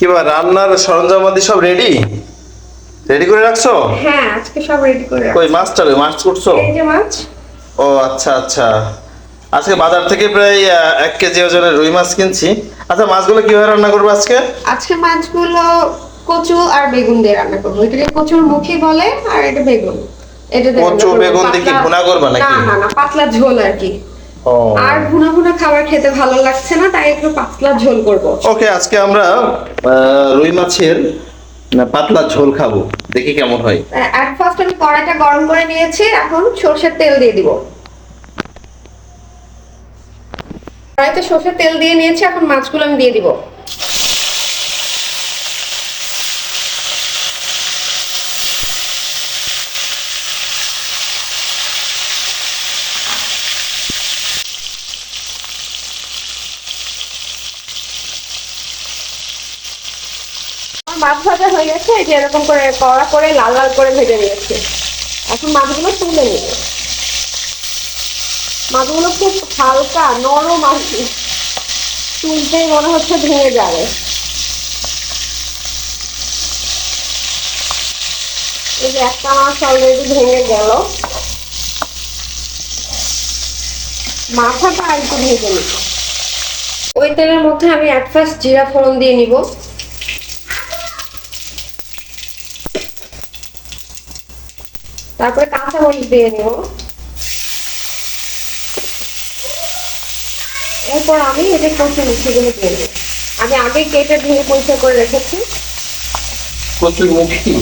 কি বা রান্নার সরঞ্জামাদি সব রেডি রেডি করে রাখছো? হ্যাঁ আজকে সব রেডি করে রাখছি। কই মাছটা কই মাছ করছ এই যে মাছ। ও আচ্ছা আচ্ছা। আজকে বাজার থেকে প্রায় এক কেজি ওজনের রুই মাছ কিনছি। আচ্ছা মাছগুলো কীভাবে রান্না করব আজকে? আজকে মাছগুলো কচু আর বেগুন দিয়ে রান্না করব। এটাকে কচুর মুখি বলে আর এটা বেগুন। এটা কচু, বেগুন দিয়ে কি ভুনা করবা নাকি? না না পাতলা ঝোল আর কি। আর ভুনা ভুনা খাবার খেতে ভালো লাগছে না তাই একটু পাতলা ঝোল করব। ওকে আজকে আমরা রুই মাছের পাতলা ঝোল খাব। দেখি কেমন হয়। এক ফার্স্ট আমি কড়াইটা গরম করে নিয়েছি এখন সর্ষের তেল দিয়ে দিব। কড়াইতে সর্ষের তেল দিয়ে নিয়েছি এখন মাছগুলো আমি দিয়ে দিব। মাছ ভাজা হয়ে গেছে যে এরকম করে কড়া করে লাল লাল করে ভেজে নিয়েছি। এখন মাছগুলো তুলে নিব। মাছগুলো খুব হালকা, নরম আর কি। তুলতেই মনে হচ্ছে ভেঙে যাবে। এই যে একটা মাছ অলরেডি ভেঙে গেল। মাথাটা আর একটু ভেজে নিব ওই তেলের মধ্যে আমি এক ফার্স্ট জিরা ফোড়ন দিয়ে নিব। তারপরে কাঁচা মরিচ দিয়ে নিব। এরপর আমি যে কচু মিষ্টিগুলো দিয়ে নেব। আমি আগে কেটে ধুয়ে পরিষ্কার করে রেখেছি। কচুর মুখি?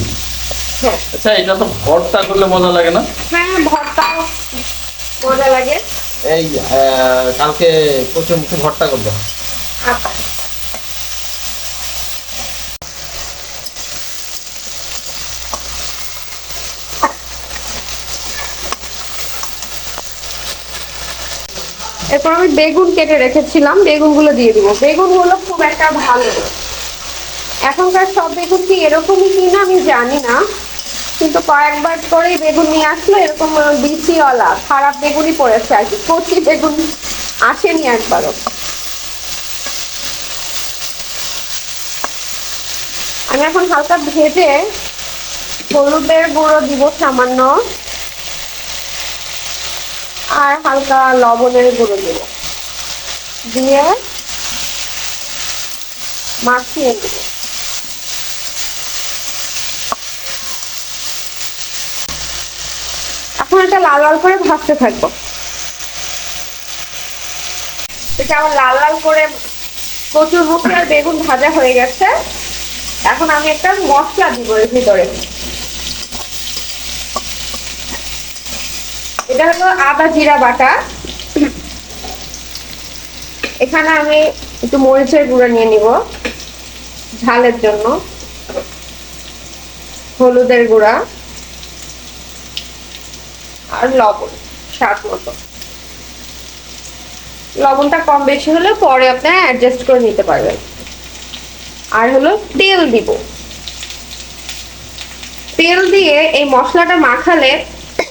হ্যাঁ। আচ্ছা এটা তো ভর্তা করলে মজা লাগে না? হ্যাঁ ভর্তাও মজা লাগে। এই কালকে কচুর মুখি ভর্তা করব। আচ্ছা। এরপর আমি বেগুন কেটে রেখেছিলাম, বেগুনগুলো দিয়ে দিব। বেগুনগুলো খুব একটা ভালো এখনকার সব বেগুন কি এরকমই কি না আমি জানি না, কিন্তু কয়েকবার করেই বেগুন নিয়ে আসলো, এরকম বিচিওয়ালা, খারাপ বেগুনই পড়েছে আর কি, কচি বেগুন আসেনি একবারও। আমি এখন হালকা ভেজে হলুদের গুঁড়ো দিব সামান্য। আর হালকা লবণের গুঁড়ো দিব। দিয়ে মাখিয়ে দিব এখন এটা লাল লাল করে ভাজতে থাকব। এটা আমার লাল লাল করে কচুর মুখে আর বেগুন ভাজা হয়ে গেছে। এখন আমি একটা মশলা দিব এর ভিতরে। এটা হলো আদা জিরা বাটা। এখানে আমি একটু মরিচের গুঁড়ো নিয়ে নিব ঝালের জন্য। হলুদের গুঁড়া আর লবণ, স্বাদ মতো। লবণটা কম বেশি হলে পরে আপনারা অ্যাডজাস্ট করে নিতে পারবেন। আর হলো তেল দিব। তেল দিয়ে এই মশলাটা মাখালে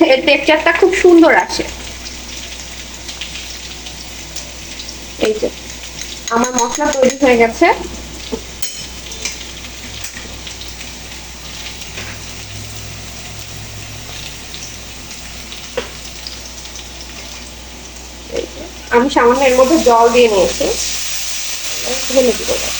এর টেক্সচারটা খুব সুন্দর আসে। এই যে, আমার মশলা তৈরি হয়ে গেছে। আমি সামান্য এর মধ্যে জল দিয়ে নিয়েছি। ঢেলে এবার। তো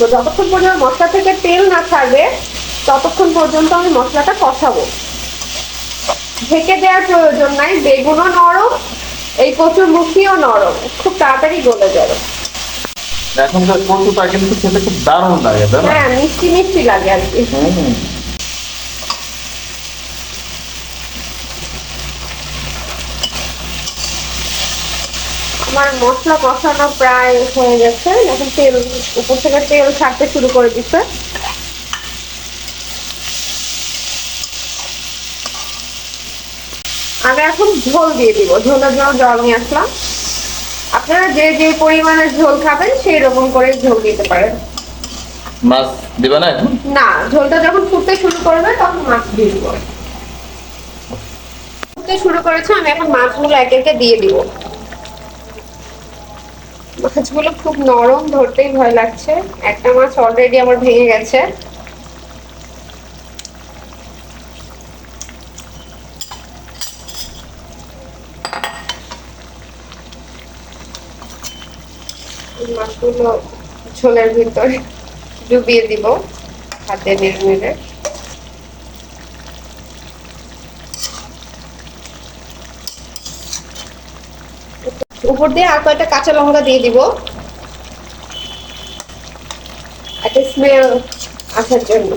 যতক্ষণ পর্যন্ত মশলা থেকে তেল না ছাড়বে ততক্ষণ পর্যন্ত আমি মশলাটা কষাবো। ঢেকে দেওয়ার প্রয়োজন নাই বেগুনও নরম এই কচুর মুখিও নরম খুব তাড়াতাড়ি গলে যাবে। এখনকার কচুটা কিন্তু খেতে খুব দারুণ লাগে হ্যাঁ মিষ্টি মিষ্টি লাগে আর কি। আমার মশলা কষানো প্রায় হয়ে গেছে। এখন তেল উপর থেকে তেল ছাড়তে শুরু করে দিচ্ছে আমি এখন ঝোল দিয়ে দিব। ঝোলের জন্য জল নিয়ে আসলাম। আপনারা যে যে পরিমাণের ঝোল খাবেন সেই রকম করে ঝোল দিতে পারেন। মাছ দিবা না এখন? না ঝোলটা যখন ফুটতে শুরু করবে তখন মাছ দিয়ে দিব। ফুটতে শুরু করেছে আমি এখন মাছগুলো একে একে দিয়ে দিব। মাছগুলো খুব নরম ধরতেই ভয় লাগছে। একটা মাছ অলরেডি আমার ভেঙে গেছে। মাছগুলো ঝোলের ভিতরে ডুবিয়ে দিব, হাতে নেড়ে নেড়ে। উপর দিয়ে আর কয়েকটা কাঁচা লঙ্কা দিয়ে দিব। একটা স্মেল আসার জন্য।